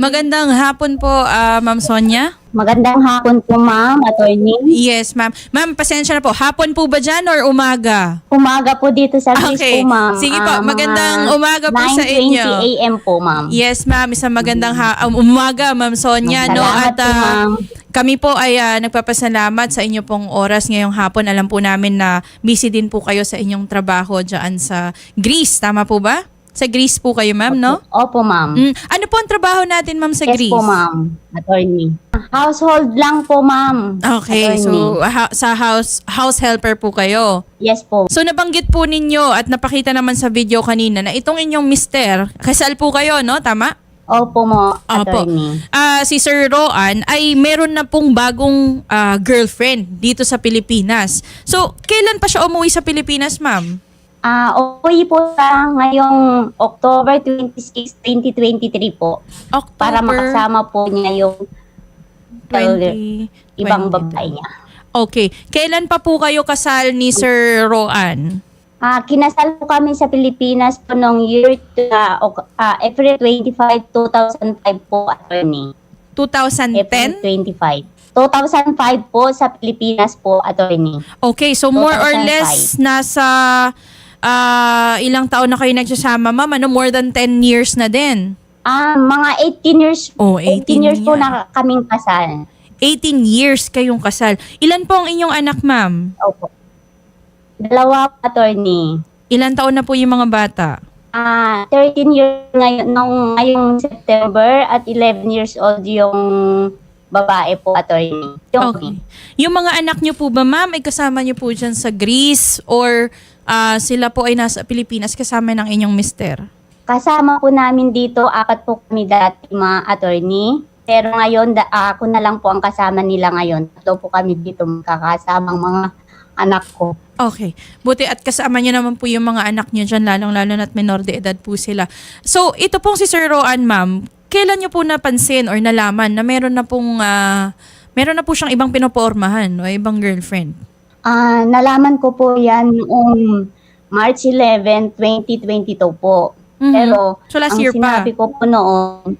Magandang hapon po, ah, Ma'am Sonia. Magandang hapon po, ma'am, attorney. Yes, ma'am. Ma'am, pasensya na po. Hapon po ba dyan or umaga? Umaga po dito sa Okay. po, ma'am. Sige po, Ah, mga magandang umaga po sa 9:20 inyo. a.m. po, ma'am. Yes, ma'am. Isang magandang ha- um, umaga, Ma'am Sonia. No? Salamat At po, ah, ma'am. kami po ay ah, nagpapasalamat sa inyo pong oras ngayong hapon. Alam po namin na busy din po kayo sa inyong trabaho dyan sa Greece. Tama po ba? Sa Greece po kayo, ma'am, no? Opo, ma'am. Mm. Ano po ang trabaho natin, ma'am, sa yes Greece? po, ma'am. Attorney. Household lang po, ma'am. Okay, Attorney. so ha- sa house house helper po kayo. Yes po. So nabanggit po ninyo at napakita naman sa video kanina na itong inyong mister, kasal po kayo, no? Tama? Opo mo, Opo. attorney. Ah, si Sir Roan ay meron na pong bagong ah, girlfriend dito sa Pilipinas. So, kailan pa siya umuwi sa Pilipinas, ma'am? Ah, okay po sa ngayong October 26, 2023 po. October Para makasama po niya yung 20, ibang 20. babae niya. Okay. Kailan pa po kayo kasal ni Sir Roan? Ah, kinasal po kami sa Pilipinas po noong year ok- ah, April 25, 2005 po, attorney. April 2010? 25. 2005 po sa Pilipinas po, attorney. Okay, so more or 2005. less nasa ah, ilang taon na kayo nagsasama, ma'am? Ano, more than 10 years na din? Ah, mga 18 years, Oh, 18 years po na kaming kasal. 18 years kayong kasal. Ilan po ang inyong anak, ma'am? Opo. Dalawa attorney. Ilan taon na po yung mga bata? Ah, 13 years ngayon, nung ngayong September at 11 years old yung babae po, attorney. Yung Okay. Yung mga anak niyo po ba, ma'am, ay kasama niyo po dyan sa Greece or ah, sila po ay nasa Pilipinas kasama ng inyong mister? Kasama po namin dito, apat po kami dati mga attorney. Pero ngayon, da, ako na lang po ang kasama nila ngayon. Tatlo po kami dito magkakasamang mga anak ko. Okay. Buti at kasama niyo naman po yung mga anak niyo dyan, lalong-lalo na't menor de edad po sila. So, ito pong si Sir Roan, ma'am, kailan niyo po napansin or nalaman na meron na pong, ah, meron na po siyang ibang pinopormahan o ibang girlfriend? Ah, nalaman ko po yan noong March 11, 2022 po. Mhm. Pero So, last ang year pa? sinabi ko po noon,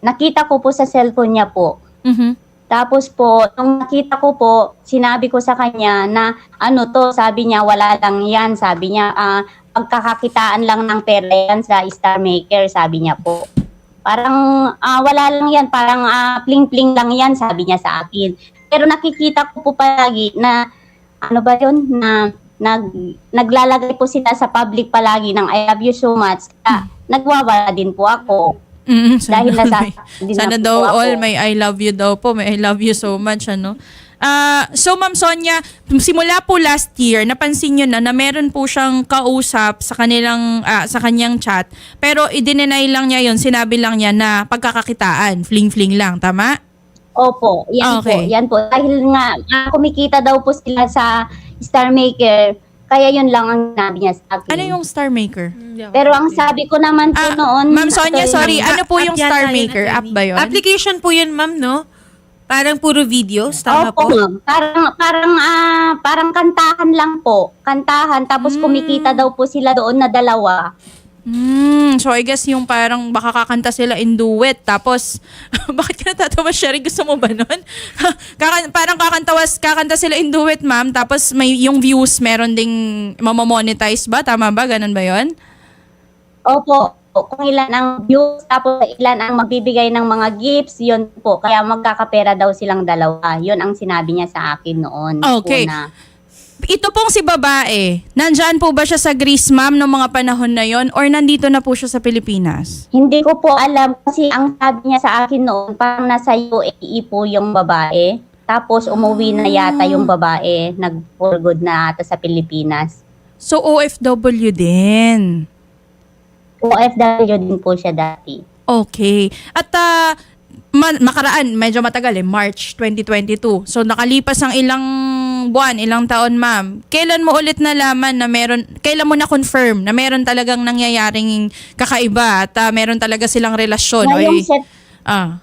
nakita ko po sa cellphone niya po. Mhm. Tapos po, nung nakita ko po, sinabi ko sa kanya na ano to, sabi niya wala lang yan, sabi niya ah pagkakakitaan lang ng pera yan sa Star Maker, sabi niya po. Parang ah, wala lang yan, parang ah, pling-pling lang yan, sabi niya sa akin. Pero nakikita ko po palagi na ano ba yun, na nag, naglalagay po sila sa public palagi ng I love you so much. Kaya nagwawala din po ako. Mm, sana Dahil nasa- may- sana na daw ako. all may I love you daw po, may I love you so much ano. Ah, so Ma'am Sonia, simula po last year, napansin niyo na na meron po siyang kausap sa kanilang ah, sa kanyang chat, pero i-deny lang niya 'yon, sinabi lang niya na pagkakakitaan, fling-fling lang, tama? Opo, yan Okay. po, yan po. Dahil nga, ah, kumikita daw po sila sa Star Maker, kaya yun lang ang sabi niya sa akin. Ano yung Star Maker? Pero ang sabi ko naman po Ah, noon... Ma'am Sonia, sorry, attorney, ano po App yung yata Star yun, Maker? attorney. App ba 'yon? Application po yun, ma'am, no? Parang puro videos, tama Opo, po? ma'am. Parang, parang, ah, parang kantahan lang po. Kantahan, tapos Hmm. kumikita daw po sila doon na dalawa. Hmm, so I guess yung parang baka kakanta sila in duet tapos bakit ka natatawa Sherry gusto mo ba nun? Kakan- parang kakantawas kakanta sila in duet ma'am tapos may yung views meron ding mamamonetize ba tama ba ganun ba 'yon? Opo, kung ilan ang views, tapos ilan ang magbibigay ng mga gifts, yun po. Kaya magkakapera daw silang dalawa. Yun ang sinabi niya sa akin noon. Okay. Una. Ito pong si babae, nandyan po ba siya sa Greece ma'am noong mga panahon na 'yon or nandito na po siya sa Pilipinas? Hindi ko po alam kasi ang sabi niya sa akin noon, parang nasa UAE po yung babae. Tapos umuwi na yata yung babae, nag for good na ata sa Pilipinas. So OFW din. OFW din po siya dati. Okay. At ah, ma- makaraan, medyo matagal eh, March 2022. So nakalipas ang ilang buwan, ilang taon ma'am. Kailan mo ulit nalaman na meron, kailan mo na-confirm na meron talagang nangyayaring kakaiba at ah, meron talaga silang relasyon? Ngayong, Oy, Sep- ah,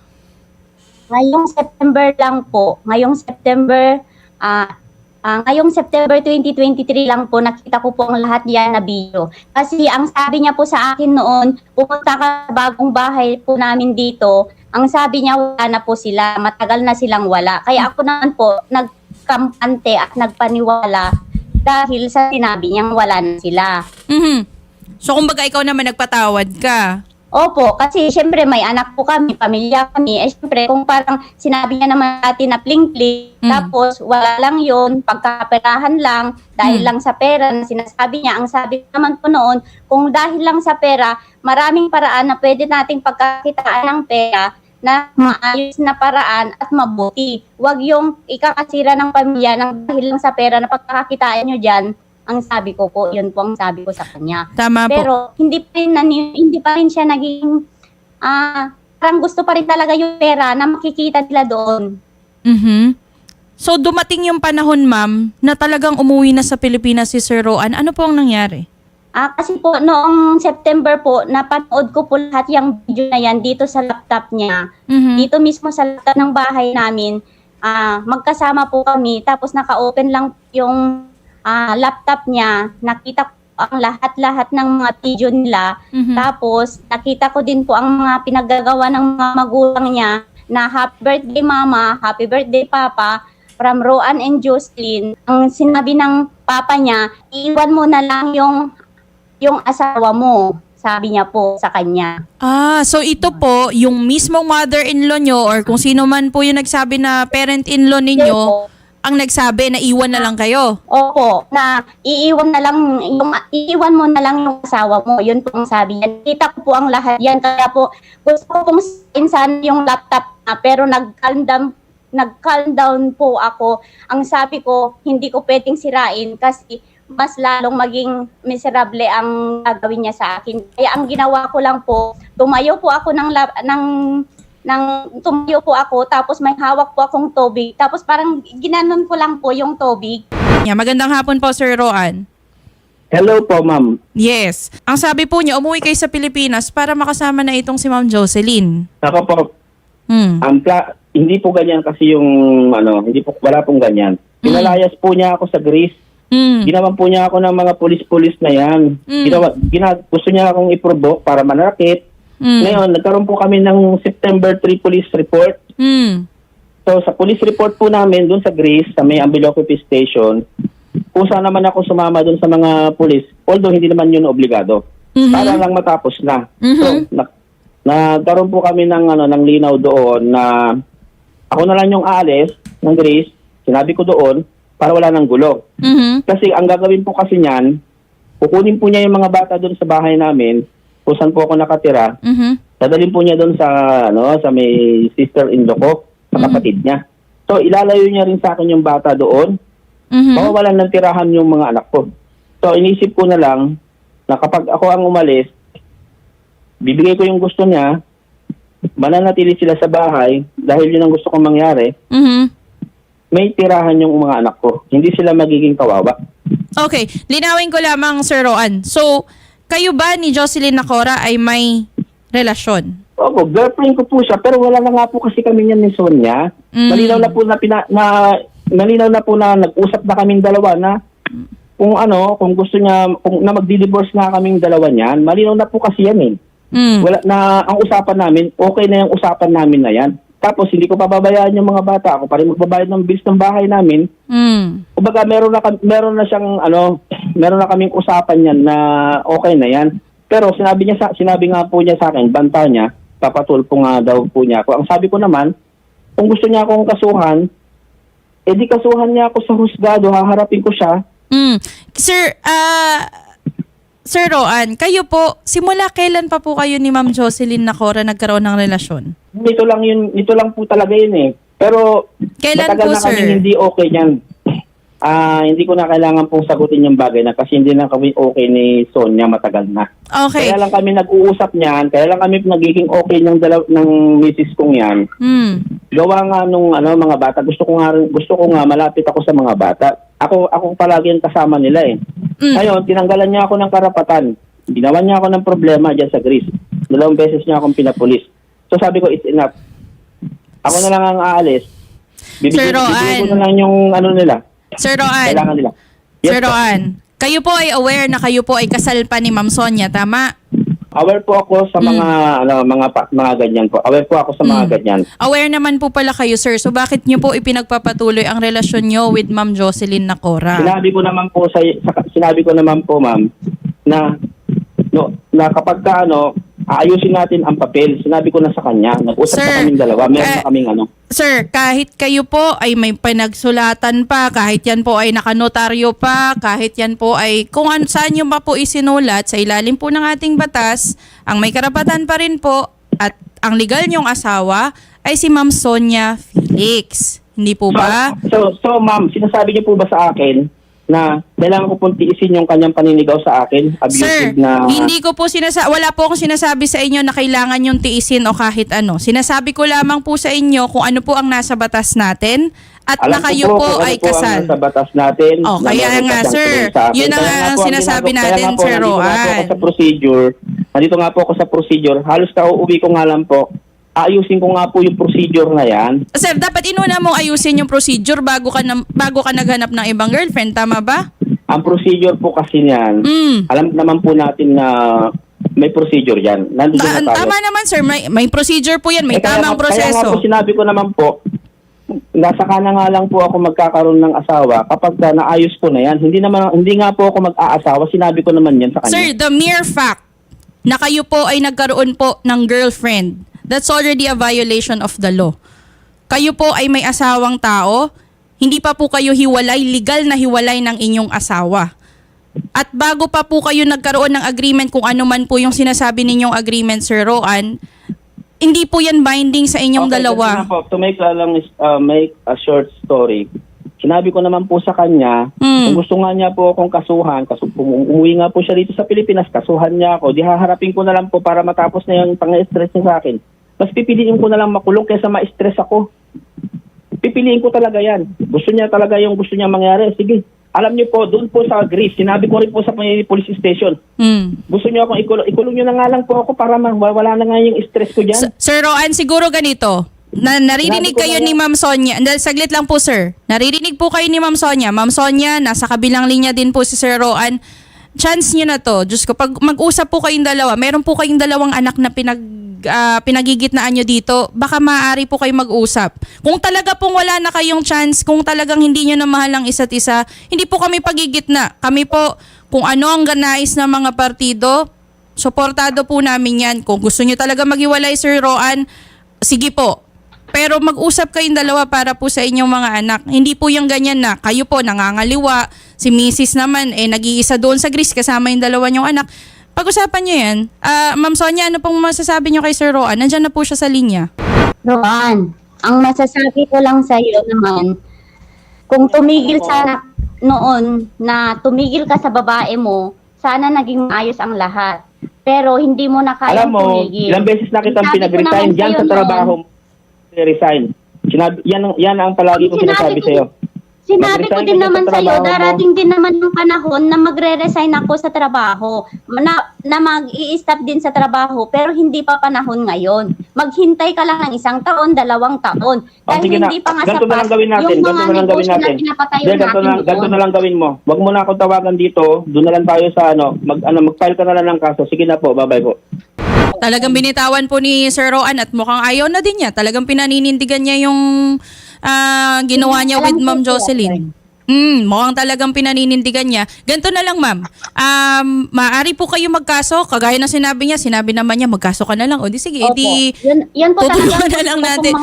ngayong September lang po, ngayong September, ah Ah, ngayong September 2023 lang po, nakita ko po ang lahat yan na video. Kasi ang sabi niya po sa akin noon, pupunta ka sa bagong bahay po namin dito, ang sabi niya wala na po sila, matagal na silang wala. Kaya ako naman po, nagkampante at nagpaniwala dahil sa sinabi niyang wala na sila. Mhm. So, kumbaga ikaw naman nagpatawad ka. Opo, kasi syempre may anak po kami, pamilya kami. Eh syempre kung parang sinabi niya naman natin na pling-pling, Mm. tapos wala lang yon pagkaperahan lang, dahil Mm. lang sa pera na sinasabi niya. Ang sabi naman po noon, kung dahil lang sa pera, maraming paraan na pwede nating pagkakitaan ng pera na maayos na paraan at mabuti. Huwag yung ikakasira ng pamilya ng dahil lang sa pera na pagkakakitaan nyo dyan, ang sabi ko po, yun po ang sabi ko sa kanya. Tama po. Pero hindi pa rin nani- hindi pa rin siya naging ah parang gusto pa rin talaga yung pera na makikita nila doon. Mhm. So, dumating yung panahon, ma'am, na talagang umuwi na sa Pilipinas si Sir Roan. Ano po ang nangyari? Ah kasi po noong September po napanood ko po lahat yung video na yan dito sa laptop niya. Mhm. Dito mismo sa laptop ng bahay namin. Ah magkasama po kami tapos naka-open lang yung ah, laptop niya. Nakita ko ang lahat-lahat ng mga video nila. Mhm. Tapos, nakita ko din po ang mga pinaggagawa ng mga magulang niya na happy birthday mama, happy birthday papa, from Roan and Jocelyn. Ang sinabi ng papa niya, iiwan mo na lang yung, yung asawa mo, sabi niya po sa kanya. Ah, so ito po, yung mismong mother-in-law nyo or kung sino man po yung nagsabi na parent-in-law ninyo, Yes po. ang nagsabi na iwan na lang kayo. Opo, na iiwan na lang, yung, iiwan mo na lang yung asawa mo. Yun po ang sabi niya. Kita ko po ang lahat yan. Kaya po, gusto ko pong insan yung laptop na, pero nag-calm down, nag-calm down po ako. Ang sabi ko, hindi ko pwedeng sirain kasi mas lalong maging miserable ang gagawin niya sa akin. Kaya ang ginawa ko lang po, tumayo po ako ng, ng nang tumayo po ako, tapos may hawak po akong tubig. Tapos parang ginanon ko lang po yung tubig. Yeah, magandang hapon po, Sir Roan. Hello po, ma'am. Yes. Ang sabi po niya, umuwi kayo sa Pilipinas para makasama na itong si Ma'am Jocelyn. Ako po, Hmm. ang pla- hindi po ganyan kasi yung, ano, hindi po, wala pong ganyan. Pinalayas po niya ako sa Greece. Hmm. Ginawan po niya ako ng mga pulis-pulis na yan. Mm. Ginawa, gina, gusto niya akong i-provoke para manakit. Hmm. Ngayon, nagkaroon po kami ng September 3 police report. Hmm. So, sa police report po namin dun sa Greece, sa may Ambiloco Peace Station, kung saan naman ako sumama dun sa mga pulis, although hindi naman yun obligado. Mhm. Para lang matapos na. Mhm. So, na, nagkaroon po kami ng, ano, ng linaw doon na ako na lang yung aalis ng Greece, sinabi ko doon, para wala ng gulo. Mhm. Kasi ang gagawin po kasi niyan, kukunin po niya yung mga bata doon sa bahay namin, kung saan po ako nakatira, Mhm. dadalhin po niya doon sa ano sa may sister-in-law ko, sa Mhm. kapatid niya. So ilalayo niya rin sa akin yung bata doon, Mhm. mawawalan ng tirahan yung mga anak ko. So inisip ko na lang na kapag ako ang umalis, bibigay ko yung gusto niya, mananatili sila sa bahay dahil yun ang gusto kong mangyari, Mhm. May tirahan yung mga anak ko. Hindi sila magiging kawawa. Okay, linawin ko lamang, Sir Roan. So, kayo ba ni Jocelyn Nakora ay may relasyon? Opo, girlfriend ko po siya, pero wala na nga po kasi kami niyan ni Sonia. Mm. Malinaw na po na, pina, na malinaw na po na nag-usap na kaming dalawa na kung ano, kung gusto niya, kung na magdi-divorce na kaming dalawa niyan, malinaw na po kasi yan eh. Mm. Wala na ang usapan namin, okay na yung usapan namin na yan. Tapos hindi ko pababayaan yung mga bata, ako pa rin magbabayad ng bills ng bahay namin. Mm. Kumbaga meron na meron na siyang ano, meron na kaming usapan yan na okay na yan. Pero sinabi niya sa sinabi nga po niya sa akin, banta niya, papatulpo nga daw po niya ako. Ang sabi ko naman, kung gusto niya akong kasuhan, eh di kasuhan niya ako sa husgado, haharapin ko siya. Mm. Sir, ah... Sir Roan, kayo po, simula kailan pa po kayo ni Ma'am Jocelyn Nakora nagkaroon ng relasyon? Nito lang yun, nito lang po talaga yun eh. Pero Kailan matagal po, na kami sir? hindi okay niyan. Ah, hindi ko na kailangan pong sagutin yung bagay na kasi hindi na kami okay ni Sonia matagal na. Okay. Kaya lang kami nag-uusap niyan, kaya lang kami nagiging okay ng dalaw ng misis kong 'yan. Mm. Gawa nga nung ano mga bata, gusto ko nga rin- gusto ko nga malapit ako sa mga bata. Ako ako palagi ang kasama nila eh. Mm. Ngayon, tinanggalan niya ako ng karapatan. Ginawa niya ako ng problema diyan sa Greece. Dalawang beses niya akong pinapulis. So sabi ko, it's enough. Ako na lang ang aalis. Sir Roan. bibigyan ko na lang yung ano nila. Sir Roan. Kailangan nila. Yes, Sir po. Roan, kayo po ay aware na kayo po ay kasal pa ni Ma'am Sonia, tama? Aware po ako sa mga ano mga pa- mga ganyan po. Aware po ako sa mga Mm. ganyan. Aware naman po pala kayo, sir. So bakit niyo po ipinagpapatuloy ang relasyon niyo with Ma'am Jocelyn Nacora? Sinabi ko naman po sa, sa- sinabi ko naman po ma'am na no na kapag ka ano aayusin natin ang papel. Sinabi ko na sa kanya. Nag-usap Sir, na kaming dalawa. Meron eh, na kaming ano. Sir, kahit kayo po ay may pinagsulatan pa, kahit yan po ay nakanotaryo pa, kahit yan po ay kung an, saan nyo pa po isinulat sa ilalim po ng ating batas, ang may karapatan pa rin po at ang legal nyong asawa ay si Ma'am Sonia Felix. Hindi po ba? So, so ma'am, sinasabi niyo po ba sa akin na kailangan ko pong tiisin yung kanyang paninigaw sa akin? Sir, Abusive na... hindi ko po sinasa wala po akong sinasabi sa inyo na kailangan yung tiisin o kahit ano. Sinasabi ko lamang po sa inyo kung ano po ang nasa batas natin at Alam na kayo po po kung ano ay po ang kasal. nasa batas natin. Oh, na kaya nga, sir. Yun ang Kaya ang sinasabi ginagawa- natin, kaya nga po, Sir nandito nga po ako Roan. sa procedure. Nandito nga po ako sa procedure. Halos kauuwi ko nga lang po. Ayusin ko nga po yung procedure na yan. Sir, dapat inuna mong ayusin yung procedure bago ka na, bago ka naghanap ng ibang girlfriend, tama ba? Ang procedure po kasi niyan, Mm. alam naman po natin na may procedure yan. Nandito Ta- na tayo. tama naman, sir. May, may procedure po yan. May Eh, kaya tamang nga- Kaya nga proseso. po sinabi ko naman po, nasa kana nga lang po ako magkakaroon ng asawa kapag ka naayos ko na yan. Hindi naman hindi nga po ako mag-aasawa, sinabi ko naman yan sa kanya. Sir, the mere fact na kayo po ay nagkaroon po ng girlfriend, that's already a violation of the law. Kayo po ay may asawang tao, hindi pa po kayo hiwalay, legal na hiwalay ng inyong asawa. At bago pa po kayo nagkaroon ng agreement kung ano man po yung sinasabi ninyong agreement, Sir Roan, hindi po yan binding sa inyong Okay, dalawa. Po, to make a long uh, make a short story. Sinabi ko naman po sa kanya, Mm. kung gusto nga niya po akong kasuhan, kasu um- umuwi nga po siya dito sa Pilipinas, kasuhan niya ako, di haharapin ko na lang po para matapos na yung pang-stress niya sa akin. Mas pipiliin ko na lang makulong kaysa ma-stress ako. Pipiliin ko talaga yan. Gusto niya talaga yung gusto niya mangyari. Sige. Alam niyo po, doon po sa Greece, sinabi ko rin po sa police station, Hmm. gusto niyo akong ikulong, ikulong niyo na nga lang po ako para mawala na nga yung stress ko dyan. S- Sir Roan, siguro ganito. Na, naririnig kayo ni. Ma'am Sonia. Andal, saglit lang po, sir. Naririnig po kayo ni Ma'am Sonia. Ma'am Sonia, nasa kabilang linya din po si Sir Roan. Chance nyo na to. Diyos ko, pag mag-usap po kayong dalawa, meron po kayong dalawang anak na pinag, ah, pinagigitnaan nyo dito, baka maaari po kayo mag-usap. Kung talaga pong wala na kayong chance, kung talagang hindi nyo na mahal ang isa't isa, hindi po kami pagigitna. Kami po, kung ano ang ganais ng mga partido, Suportado po namin yan. Kung gusto nyo talaga maghiwalay, Sir Roan, sige po. Pero mag-usap kayong dalawa para po sa inyong mga anak. Hindi po yung ganyan na kayo po nangangaliwa, si Mrs. naman eh nag-iisa doon sa Greece kasama yung dalawa niyong anak. Pag-usapan niyo yan. Ah, Ma'am Sonia, ano pong masasabi niyo kay Sir Roan? Nandyan na po siya sa linya. Roan, ang masasabi ko lang sa iyo naman, kung tumigil sana noon na tumigil ka sa babae mo, sana naging maayos ang lahat. Pero hindi mo na kaya Alam mo, tumigil. ilang beses na kitang Sinabi ko pinag-resign naman dyan sa'yo sa noon, trabaho mo. resign. Sinabi, yan, ang- yan ang palagi ko Sinabi sinasabi ko- sa'yo. Sinabi ko din naman sa mo. darating din naman yung panahon na magre-resign ako sa trabaho, na, na mag-i-stop din sa trabaho, pero hindi pa panahon ngayon. Maghintay ka lang ng isang taon, dalawang taon. Dahil Oh, sige na. hindi pa nga Ganito na lang sapat gawin natin. yung mga na lang gawin negosyo na natin. pinapatayo Hindi, ganito natin na, doon. na lang gawin mo. Huwag mo na akong tawagan dito. Doon na lang tayo sa ano, mag, ano, mag-file ka na lang ng kaso. Sige na po, bye-bye po. Talagang binitawan po ni Sir Roan at mukhang ayaw na din niya. Talagang pinaninindigan niya yung ah, ginawa niya with Ma'am Jocelyn. Mm, mukhang talagang pinaninindigan niya. Ganito na lang, ma'am. Um, maaari po kayo magkaso. Kagaya ng sinabi niya, sinabi naman niya, magkaso ka na lang. O di sige, Opo. edi Yan, yan po talaga tutulungan na ang lang natin.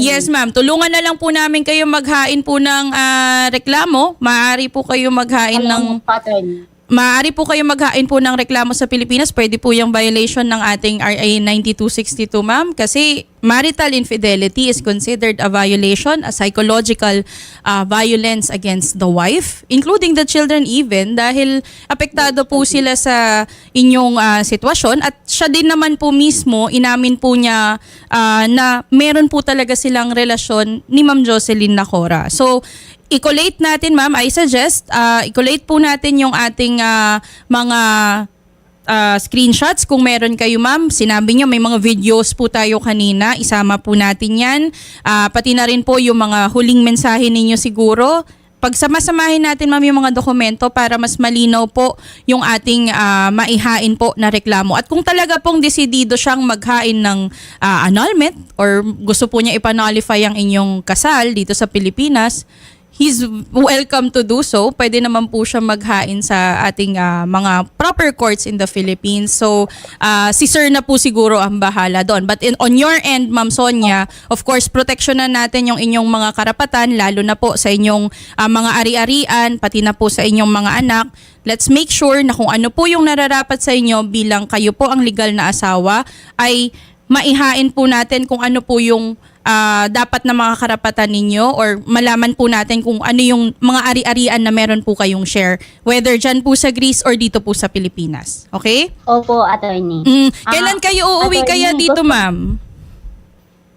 Yes, ma'am. Tulungan na lang po namin kayo maghain po ng ah, reklamo. Maaari po kayo maghain ng Alam mo, pattern. Maaari po kayo maghain po ng reklamo sa Pilipinas. Pwede po yung violation ng ating RA 9262, ma'am. Kasi marital infidelity is considered a violation, a psychological uh, violence against the wife, including the children even, dahil apektado po sila sa inyong uh, sitwasyon. At siya din naman po mismo, inamin po niya uh, na meron po talaga silang relasyon ni Ma'am Jocelyn Nacora. So, i-collate natin, ma'am, I suggest, uh, i-collate po natin yung ating ah, mga ah, screenshots kung meron kayo, ma'am. Sinabi niyo may mga videos po tayo kanina. Isama po natin yan. Ah, pati na rin po yung mga huling mensahe ninyo siguro. pagsamasamahin natin ma'am yung mga dokumento para mas malinaw po yung ating ah, maihain po na reklamo. At kung talaga pong desidido siyang maghain ng ah, annulment or gusto po niya ipanullify ang inyong kasal dito sa Pilipinas, he's welcome to do so. Pwede naman po siya maghain sa ating ah, mga proper courts in the Philippines. So, ah, si sir na po siguro ang bahala doon. But in, on your end, Ma'am Sonia, of course, proteksyonan natin yung inyong mga karapatan, lalo na po sa inyong ah, mga ari-arian, pati na po sa inyong mga anak. Let's make sure na kung ano po yung nararapat sa inyo bilang kayo po ang legal na asawa, ay maihain po natin kung ano po yung ah, dapat na mga karapatan ninyo or malaman po natin kung ano yung mga ari-arian na meron po kayong share. Whether dyan po sa Greece or dito po sa Pilipinas. Okay? Opo, attorney. Mm, kailan Ah, kayo uuwi attorney, kaya dito, ma'am?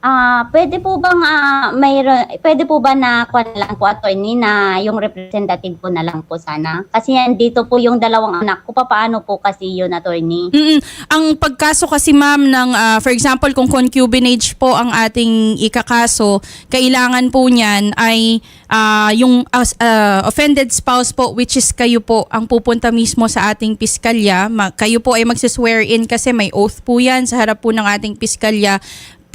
Ah, pwede po bang ah, mayroon pwede po ba na kuan lang po attorney na yung representative po na lang po sana? Kasi yan dito po yung dalawang anak ko. Paano po kasi yun attorney? Mm-mm. Ang pagkaso kasi ma'am ng ah, for example kung concubinage po ang ating ikakaso, kailangan po niyan ay ah, yung as- ah, offended spouse po which is kayo po ang pupunta mismo sa ating piskalya. Ma- kayo po ay magsiswear in kasi may oath po yan sa harap po ng ating piskalya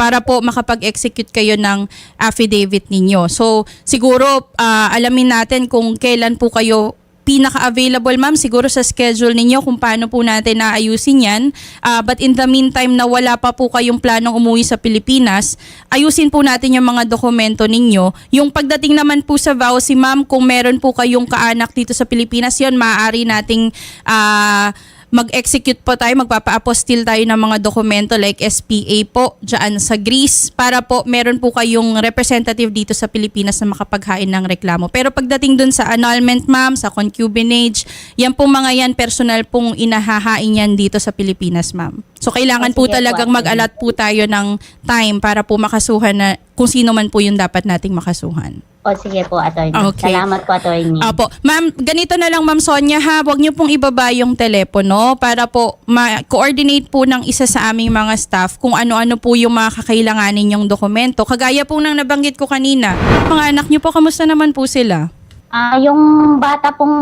para po makapag-execute kayo ng affidavit ninyo. So, siguro ah, alamin natin kung kailan po kayo pinaka-available, ma'am, siguro sa schedule ninyo kung paano po natin naayusin yan. Ah, but in the meantime na wala pa po kayong planong umuwi sa Pilipinas, ayusin po natin yung mga dokumento ninyo. Yung pagdating naman po sa VAUSI, ma'am, kung meron po kayong kaanak dito sa Pilipinas, yon maaari nating ah, mag-execute po tayo, magpapa-apostil tayo ng mga dokumento like SPA po dyan sa Greece para po meron po kayong representative dito sa Pilipinas na makapaghain ng reklamo. Pero pagdating dun sa annulment ma'am, sa concubinage, yan po mga yan personal pong inahahain yan dito sa Pilipinas ma'am. So kailangan po talagang mag-alat po tayo ng time para po makasuhan na kung sino man po yung dapat nating makasuhan. O sige po attorney. Okay. Salamat po attorney. Apo. Ma'am, ganito na lang Ma'am Sonia ha, huwag niyo pong ibaba yung telepono para po ma-coordinate po ng isa sa aming mga staff kung ano-ano po yung mga kakailanganin yung dokumento. Kagaya po ng nabanggit ko kanina. Mga anak niyo po, kamusta naman po sila? Ah, yung bata pong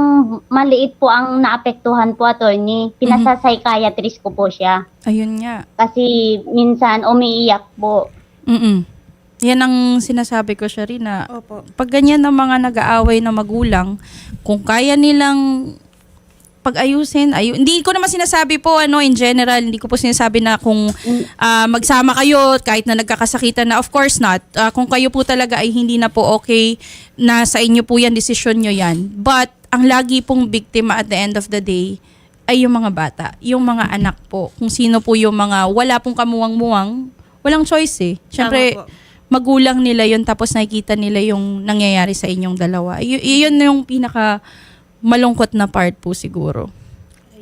maliit po ang naapektuhan po attorney. Pinasa-psychiatrist ko po siya. Ayun nga. Kasi minsan umiiyak po. Mm Yan ang sinasabi ko siya rin na Opo. pag ganyan ng mga nag-aaway na magulang, kung kaya nilang pag-ayusin, ayu hindi ko naman sinasabi po ano in general, hindi ko po sinasabi na kung ah, magsama kayo kahit na nagkakasakitan na of course not. Ah, kung kayo po talaga ay hindi na po okay na sa inyo po yan, desisyon nyo yan. But ang lagi pong biktima at the end of the day ay yung mga bata, yung mga anak po. Kung sino po yung mga wala pong kamuwang-muwang, walang choice eh. Siyempre, magulang nila yun tapos nakikita nila yung nangyayari sa inyong dalawa. Y- yun yung pinaka malungkot na part po siguro.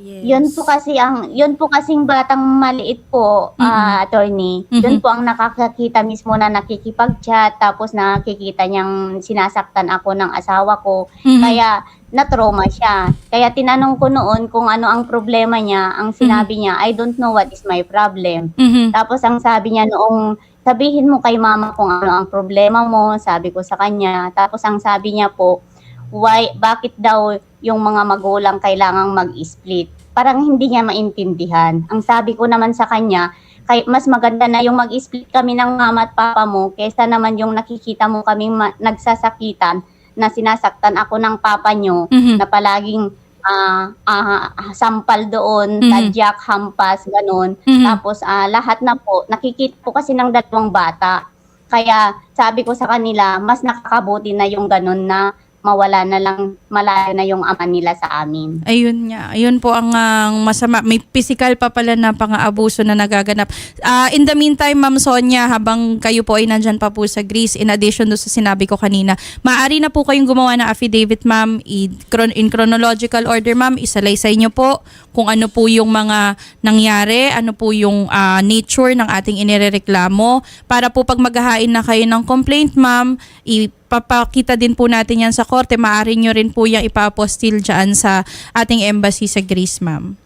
Yes. Yun po kasi ang yun po kasing batang maliit po, ah, attorney. Mhm. Yun po ang nakakakita mismo na nakikipag-chat tapos nakikita niyang sinasaktan ako ng asawa ko. Mhm. Kaya na-trauma siya. Kaya tinanong ko noon kung ano ang problema niya. Ang sinabi niya, I don't know what is my problem. Mhm. Tapos ang sabi niya noong sabihin mo kay mama kung ano ang problema mo, sabi ko sa kanya. Tapos ang sabi niya po, why bakit daw yung mga magulang kailangang mag-split? Parang hindi niya maintindihan. Ang sabi ko naman sa kanya, kay mas maganda na yung mag-split kami ng mama at papa mo kaysa naman yung nakikita mo kaming ma- nagsasakitan na sinasaktan ako ng papa nyo Mhm. na palaging ah, ah, sampal doon, Mhm. tadyak, hampas, ganun. Mhm. Tapos ah, lahat na po, nakikita po kasi ng dalawang bata. Kaya sabi ko sa kanila, mas nakakabuti na yung ganun na mawala na lang, malayo na yung ama nila sa amin. Ayun nga. Ayun po ang ang masama. May physical pa pala na pang-aabuso na nagaganap. Ah, in the meantime, Ma'am Sonia, habang kayo po ay nandyan pa po sa Greece, in addition do sa sinabi ko kanina, maaari na po kayong gumawa ng affidavit, Ma'am, in chronological order, Ma'am. Isalaysay niyo po kung ano po yung mga nangyari, ano po yung ah, nature ng ating inirereklamo, para po pag maghahain na kayo ng complaint, Ma'am, ipapakita din po natin yan sa korte. Maaari nyo rin po yung ipa-apostil dyan sa ating embassy sa Greece, ma'am.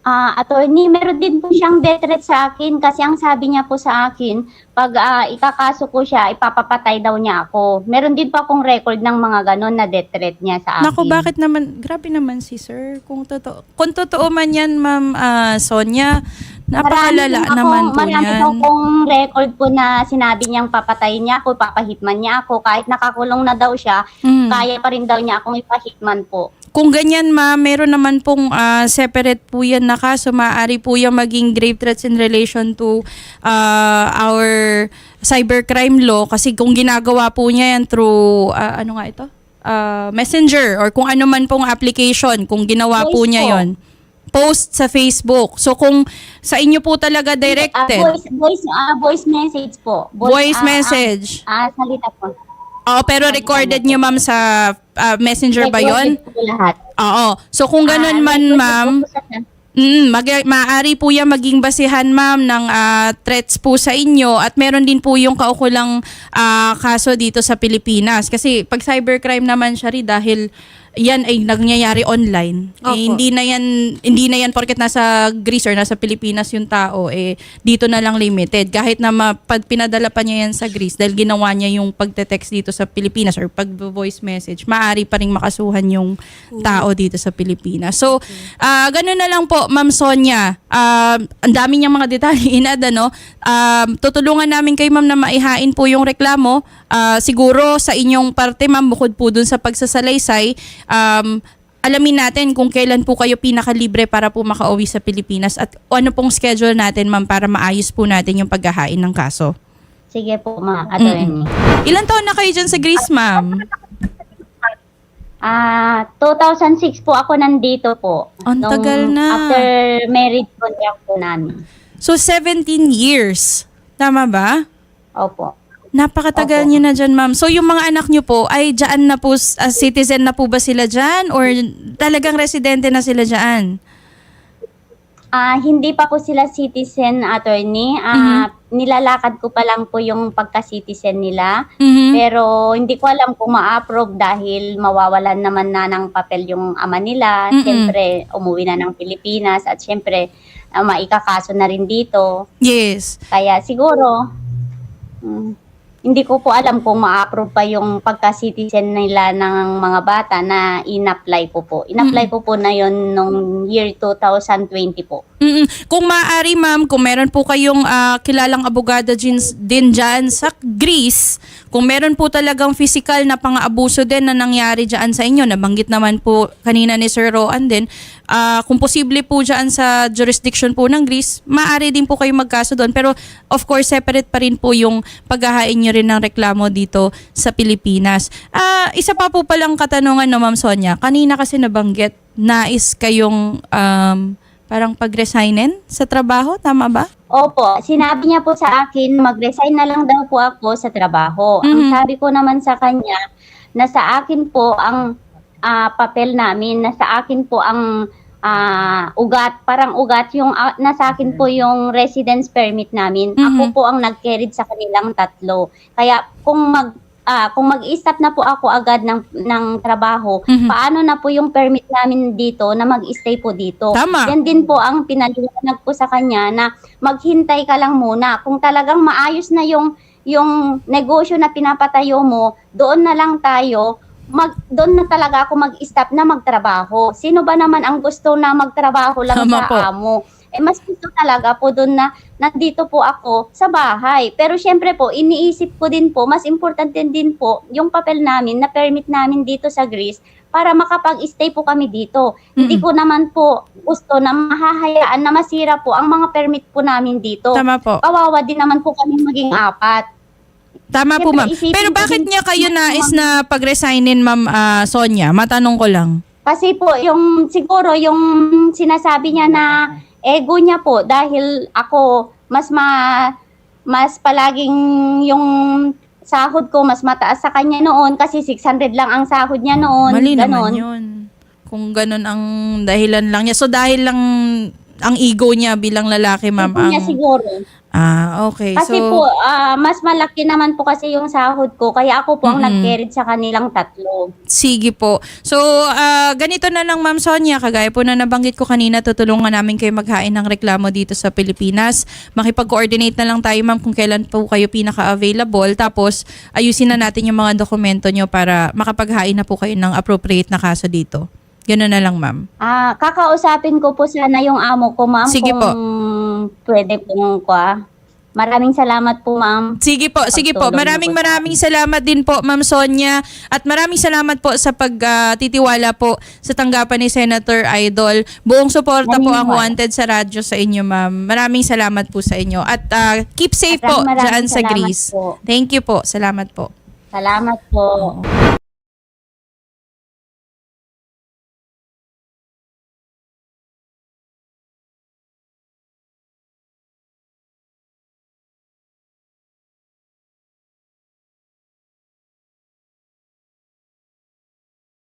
Ah, attorney, meron din po siyang death threat sa akin kasi ang sabi niya po sa akin, pag ah, ikakaso ko siya, ipapapatay daw niya ako. Meron din po akong record ng mga ganon na death threat niya sa akin. Naku, bakit naman, grabe naman si sir. Kung totoo, kung totoo man yan, ma'am ah, Sonia, napakalala Marami naman po Marami yan. po akong record po na sinabi niyang papatayin niya ako, papahitman niya ako. Kahit nakakulong na daw siya, Mm. kaya pa rin daw niya akong ipahitman po. Kung ganyan ma, meron naman pong ah, separate po yan na kaso. Maaari po yung maging grave threats in relation to ah, our cybercrime law. Kasi kung ginagawa po niya yan through, ah, ano nga ito? Ah, messenger or kung ano man pong application, kung ginawa po Voice niya po. yon post sa Facebook. So kung sa inyo po talaga Ah, directed, voice, voice, ah, voice message po. voice ah, ah, message. Ah, salita po. Oo, pero recorded niyo ma'am sa ah, messenger ba yon? Recorded po lahat. Oo. So kung ganun man ma'am, Mm, mag- maaari po yan maging basihan ma'am ng ah, threats po sa inyo at meron din po yung kaukulang ah, kaso dito sa Pilipinas. Kasi pag cybercrime naman siya rin dahil yan ay nangyayari online. Opo. Eh, hindi na yan hindi na yan porket nasa Greece or nasa Pilipinas yung tao eh dito na lang limited. Kahit na ma- pag pinadala pa niya yan sa Greece dahil ginawa niya yung pagte-text dito sa Pilipinas or pag-voice message, maaari pa ring makasuhan yung tao dito sa Pilipinas. So, ah ganun na lang po, Ma'am Sonia. Um, ang dami niyang mga detalye inad, ano? Um, tutulungan namin kay Ma'am na maihain po yung reklamo. Ah, siguro sa inyong parte, Ma'am, bukod po dun sa pagsasalaysay, um, alamin natin kung kailan po kayo pinakalibre para po makauwi sa Pilipinas at ano pong schedule natin, Ma'am, para maayos po natin yung paghahain ng kaso. Sige po, ma, attorney. Ilan taon na kayo dyan sa Greece, Ma'am? Ah, 2006 po ako nandito po. Ang Nung tagal na. After marriage contract po namin. So, 17 years. Tama ba? Opo. Napakatagal Opo. niyo na dyan, ma'am. So, yung mga anak niyo po, ay dyan na po, as citizen na po ba sila dyan? Or talagang residente na sila dyan? Ah, hindi pa po sila citizen attorney. Ah, nilalakad ko pa lang po yung pagka-citizen nila. Mhm. Pero hindi ko alam kung ma-approve dahil mawawalan naman na ng papel yung ama nila. Mm-mm. Siyempre, umuwi na ng Pilipinas at siyempre, ah, maikakaso na rin dito. Yes. Kaya siguro, mm, hindi ko po alam kung ma-approve pa yung pagka-citizen nila ng mga bata na in-apply ko po. In-apply ko po na yon nung year 2020 po. Mm-mm. Kung maaari, ma'am, kung meron po kayong ah, kilalang abogado din, din dyan sa Greece, kung meron po talagang physical na pang-abuso din na nangyari dyan sa inyo, nabanggit naman po kanina ni Sir Roan din, ah, kung posible po dyan sa jurisdiction po ng Greece, maaari din po kayo magkaso doon. Pero of course, separate pa rin po yung paghahain nyo rin ng reklamo dito sa Pilipinas. Ah, isa pa po palang katanungan no, Ma'am Sonia. Kanina kasi nabanggit, nais kayong um, parang pag-resignin sa trabaho, tama ba? Opo, sinabi niya po sa akin, mag-resign na lang daw po ako sa trabaho. Mhm. Ang sabi ko naman sa kanya, na sa akin po ang ah, papel namin, na sa akin po ang ah, ugat, parang ugat, yung ah, nasa akin po yung residence permit namin. Mhm. Ako po ang nag-carried sa kanilang tatlo. Kaya kung mag ah, kung mag-stop na po ako agad ng ng trabaho, Mhm. paano na po yung permit namin dito na mag-stay po dito? Tama. Yan din po ang pinaliwanag ko sa kanya na maghintay ka lang muna. Kung talagang maayos na yung yung negosyo na pinapatayo mo, doon na lang tayo mag doon na talaga ako mag-stop na magtrabaho. Sino ba naman ang gusto na magtrabaho lang Tama sa po. amo? Eh mas gusto talaga po doon na nandito po ako sa bahay. Pero syempre po, iniisip ko din po, mas importante din po yung papel namin na permit namin dito sa Greece para makapag-stay po kami dito. Hindi Mm-mm. ko naman po gusto na mahahayaan na masira po ang mga permit po namin dito. Tama po. Kawawa din naman po kami maging apat. Tama po, Siyempre, ma'am. isipin Pero bakit niya kayo nais na pag-resignin, ma'am ah, Sonia? Matanong ko lang. Kasi po, yung siguro yung sinasabi niya na ego niya po dahil ako mas ma mas palaging yung sahod ko mas mataas sa kanya noon kasi 600 lang ang sahod niya noon. Mali ganon. naman yun. Kung ganun ang dahilan lang niya. So dahil lang ang ego niya bilang lalaki, ma'am, Ego niya ang, siguro. Ah, okay. Kasi so, po, ah, mas malaki naman po kasi yung sahod ko. Kaya ako po ang Mm-mm. nag-carried sa kanilang tatlo. Sige po. So, ah, ganito na lang Ma'am Sonia, kagaya po na nabanggit ko kanina, tutulungan namin kayo maghain ng reklamo dito sa Pilipinas. Makipag-coordinate na lang tayo Ma'am kung kailan po kayo pinaka-available. Tapos, ayusin na natin yung mga dokumento nyo para makapaghain na po kayo ng appropriate na kaso dito. Ganun na lang Ma'am. Ah, kakausapin ko po sana yung amo ko, ma'am. Sige kung po. pwede pong kwa. Maraming salamat po, ma'am. Sige po, sige po. Maraming maraming salamat din po, Ma'am Sonia. At maraming salamat po sa pagtitiwala po sa tanggapan ni Senator Idol. Buong suporta po ang wanted sa radyo sa inyo, Ma'am. Maraming salamat po sa inyo. At ah, keep safe po Maraming maraming dyan sa salamat Greece. po. Thank you po. Salamat po. Salamat po.